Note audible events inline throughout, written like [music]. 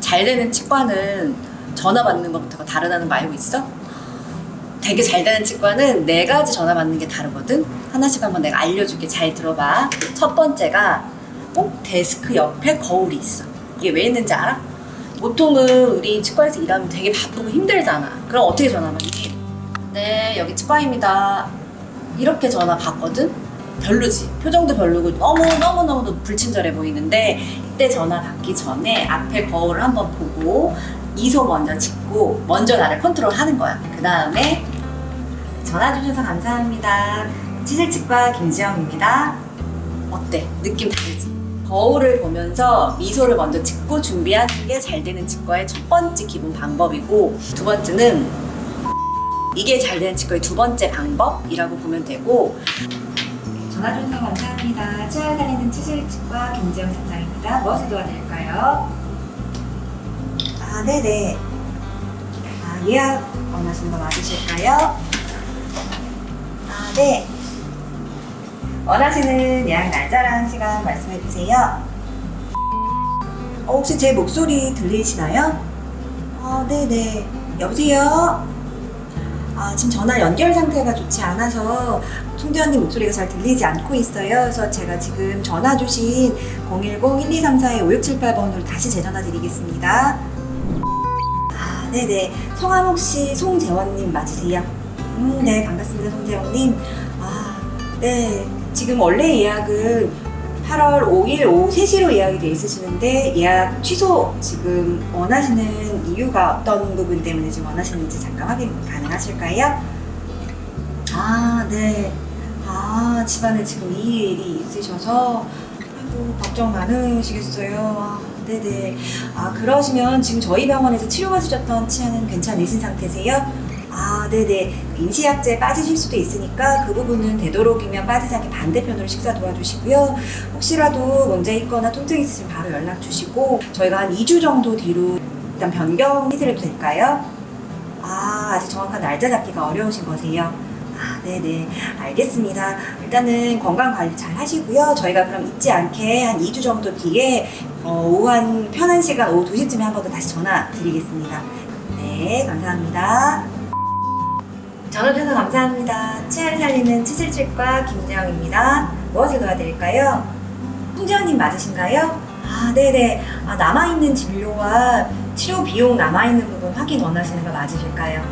잘 되는 치과는 전화 받는 것부터가 다르다는 거 알고 있어? 되게 잘 되는 치과는 네 가지 전화 받는 게 다르거든? 하나씩 한번 내가 알려줄게. 잘 들어봐. 첫 번째가 꼭 데스크 옆에 거울이 있어. 이게 왜 있는지 알아? 보통은 우리 치과에서 일하면 되게 바쁘고 힘들잖아. 그럼 어떻게 전화 받니? 네, 여기 치과입니다. 이렇게 전화 받거든? 별로지. 표정도 별로고 너무 너무 너무 불친절해 보이는데 이때 전화 받기 전에 앞에 거울을 한번 보고 미소 먼저 짓고 먼저 나를 컨트롤하는 거야. 그 다음에 전화 주셔서 감사합니다. 치질치과 김지영입니다. 어때? 느낌 다르지? 거울을 보면서 미소를 먼저 짓고 준비하는 게 잘 되는 치과의 첫 번째 기본 방법이고 두 번째는 이게 잘 되는 치과의 두 번째 방법이라고 보면 되고 전화 주셔서 감사합니다. 치아 살리는 치질치과 김지영 팀장입니다. 무엇을 도와드릴까요? 아, 네네. 아, 예약 원하시는 거 맞으실까요? 아, 네. 원하시는 예약 날짜랑 시간 말씀해 주세요. 어, 혹시 제 목소리 들리시나요? 아, 네네. 여보세요? 아, 지금 전화 연결 상태가 좋지 않아서 총재원님 목소리가 잘 들리지 않고 있어요. 그래서 제가 지금 전화 주신 010-1234-5678번으로 다시 재전화 드리겠습니다. 아, 네네. 성함 혹시 송재원님 맞으세요? 음, 네, 반갑습니다, 송재원님. 아, 네. 지금 원래 예약은 8월 5일 오후 3시로 예약이 돼 있으시는데 예약 취소 지금 원하시는 이유가 어떤 부분 때문에 지금 원하시는지 잠깐 확인 가능하실까요? 아, 네. 아, 집안에 지금 이 일이 있으셔서 아이고, 걱정 많으시겠어요. 아, 네네. 아, 그러시면 지금 저희 병원에서 치료받으셨던 치아는 괜찮으신 상태세요? 아, 네네. 임시약제 빠지실 수도 있으니까 그 부분은 되도록이면 빠지지 않게 반대편으로 식사 도와주시고요. 혹시라도 문제 있거나 통증 있으시면 바로 연락 주시고 저희가 한 2주 정도 뒤로 일단 변경 해드려도 될까요? 아, 아직 정확한 날짜 잡기가 어려우신 거세요? 아, 네네. 알겠습니다. 일단은 건강 관리 잘 하시고요. 저희가 그럼 잊지 않게 한 2주 정도 뒤에 어, 오후 한 편한 시간 오후 2시쯤에 한 번 더 다시 전화 드리겠습니다. 네, 감사합니다. 전화 주셔서 감사합니다. 치아를 살리는 치질치과 김재영입니다. 무엇을 도와드릴까요? 홍재원님 맞으신가요? 아, 네네. 아, 남아있는 진료와 치료 비용 남아있는 부분 확인 원하시는 거 맞으실까요?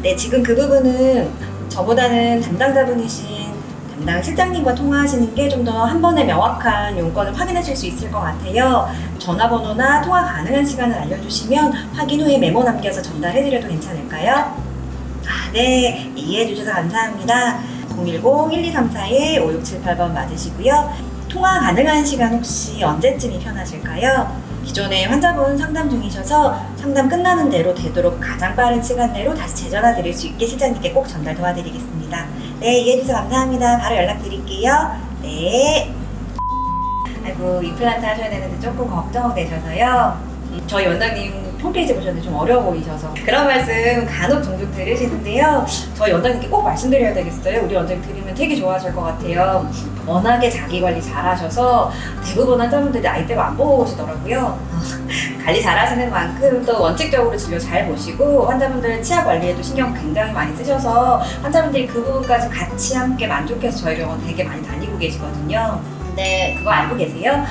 네, 지금 그 부분은 저보다는 담당자분이신 담당 실장님과 통화하시는 게 좀 더 한 번에 명확한 용건을 확인하실 수 있을 것 같아요. 전화번호나 통화 가능한 시간을 알려주시면 확인 후에 메모 남겨서 전달해드려도 괜찮을까요? 아, 네. 이해해 주셔서 감사합니다. 010-1234-5678번 맞으시고요. 통화 가능한 시간 혹시 언제쯤이 편하실까요? 기존에 환자분 상담 중이셔서 상담 끝나는 대로 되도록 가장 빠른 시간 내로 다시 재전화 드릴 수 있게 실장님께 꼭 전달 도와드리겠습니다. 네, 이해해 주셔서 감사합니다. 바로 연락드릴게요. 네. 아이고, 임플란트 하셔야 되는데 조금 걱정되셔서요. 저희 원장님 홈페이지 보셨는데 좀 어려워 보이셔서 그런 말씀 간혹 종종 들으시는데요. 저희 원장님께 꼭 말씀드려야 되겠어요. 우리 원장님 들으면 되게 좋아하실 것 같아요. 워낙에 자기 관리 잘하셔서 대부분 환자분들이 나이대로 안 보고 오시더라고요. [laughs] 관리 잘하시는 만큼 또 원칙적으로 진료 잘 보시고 환자분들 치아 관리에도 신경 굉장히 많이 쓰셔서 환자분들이 그 부분까지 같이 함께 만족해서 저희 병원 되게 많이 다니고 계시거든요. 근데 그거 알고 계세요?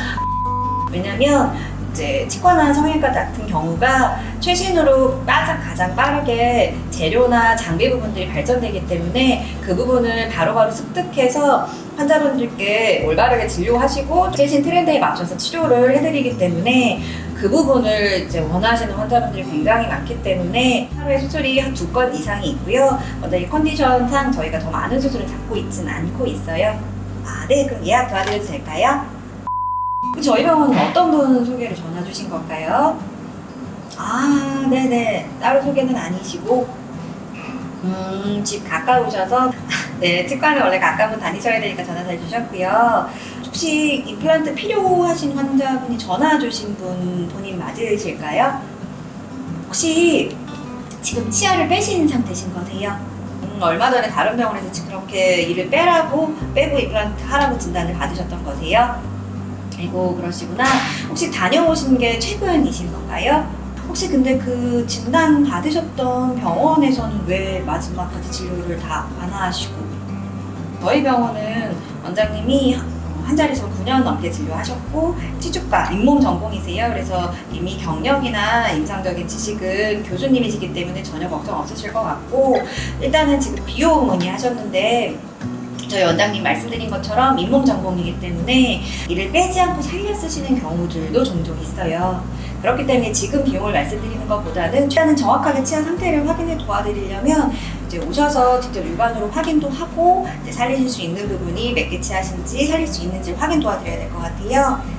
왜냐면 이제 치과나 성형외과 같은 경우가 최신으로 가장 가장 빠르게 재료나 장비 부분들이 발전되기 때문에 그 부분을 바로바로 습득해서 환자분들께 올바르게 진료하시고 최신 트렌드에 맞춰서 치료를 해드리기 때문에 그 부분을 이제 원하시는 환자분들이 굉장히 많기 때문에 하루에 수술이 한 두 건 이상이 있고요. 먼저 이 컨디션상 저희가 더 많은 수술을 잡고 있지는 않고 있어요. 아, 네. 그럼 예약 도와드려도 될까요? 저희 병원은 어떤 분 소개를 전화 주신 걸까요? 아, 네네. 따로 소개는 아니시고, 음, 집 가까우셔서, [laughs] 네, 치과는 원래 가까운 다니셔야 되니까 전화 잘 주셨고요. 혹시 임플란트 필요하신 환자분이 전화 주신 분 본인 맞으실까요? 혹시 지금 치아를 빼신 상태신 거세요? 음, 얼마 전에 다른 병원에서 그렇게 이를 빼라고, 빼고 임플란트 하라고 진단을 받으셨던 거세요? 아이고 그러시구나. 혹시 다녀오신 게 최근이신 건가요? 혹시 근데 그 진단 받으셨던 병원에서는 왜 마지막 가지 진료를 다 안 하시고 저희 병원은 원장님이 한 자리에서 9년 넘게 진료하셨고 치주과 잇몸 전공이세요. 그래서 이미 경력이나 임상적인 지식은 교수님이시기 때문에 전혀 걱정 없으실 것 같고 일단은 지금 비호 문의하셨는데 저희 원장님 말씀드린 것처럼 잇몸 전공이기 때문에 이를 빼지 않고 살려 쓰시는 경우들도 종종 있어요. 그렇기 때문에 지금 비용을 말씀드리는 것보다는 최대한 정확하게 치아 상태를 확인해 도와드리려면 이제 오셔서 직접 육안으로 확인도 하고 살리실 수 있는 부분이 몇 개 치아신지 살릴 수 있는지 확인 도와드려야 될 것 같아요.